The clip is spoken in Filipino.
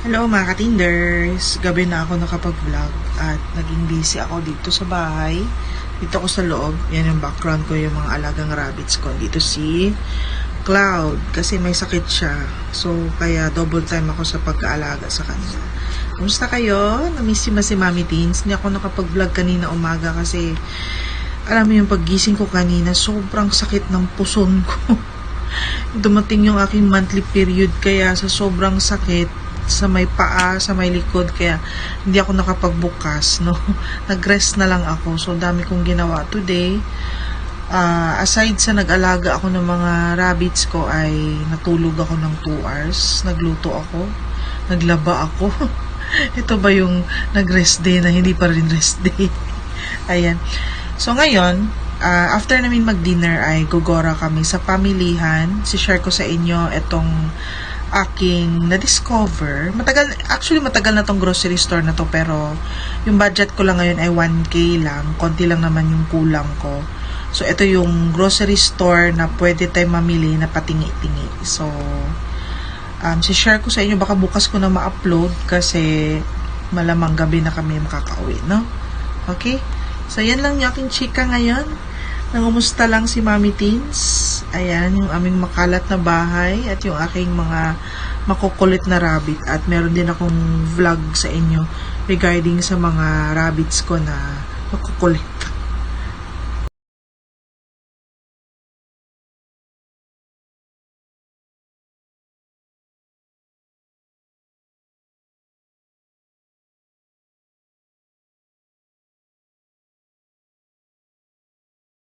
Hello mga katinders! Gabi na ako nakapag-vlog at naging busy ako dito sa bahay. Dito ako sa loob. Yan yung background ko, yung mga alagang rabbits ko. Dito si Cloud kasi may sakit siya. So, kaya double time ako sa pag-aalaga sa kanya. Kumusta kayo? Namiss si si Mami Teens. Hindi ako nakapag-vlog kanina umaga kasi alam mo yung paggising ko kanina, sobrang sakit ng puson ko. dumating yung aking monthly period kaya sa sobrang sakit sa may paa, sa may likod kaya hindi ako nakapagbukas no? Nag-rest na lang ako. So dami kong ginawa. Today Ah, aside sa nag-alaga ako ng mga rabbits ko ay natulog ako ng 2 hours. Nagluto ako. Naglaba ako. Ito ba yung nag-rest day na hindi pa rin rest day? Ayan. So ngayon ah, after namin mag-dinner ay gogora kami sa pamilihan. Si-share ko sa inyo itong aking na-discover. Matagal, actually matagal na tong grocery store na to pero yung budget ko lang ngayon ay 1k lang. Konti lang naman yung kulang ko. So ito yung grocery store na pwede tayo mamili na patingi-tingi. So um, si-share ko sa inyo baka bukas ko na ma-upload kasi malamang gabi na kami makakauwi, no? Okay? So, yan lang yung aking chika ngayon. Nangumusta lang si Mami Teens. Ayan, yung aming makalat na bahay at yung aking mga makukulit na rabbit. At meron din akong vlog sa inyo regarding sa mga rabbits ko na makukulit.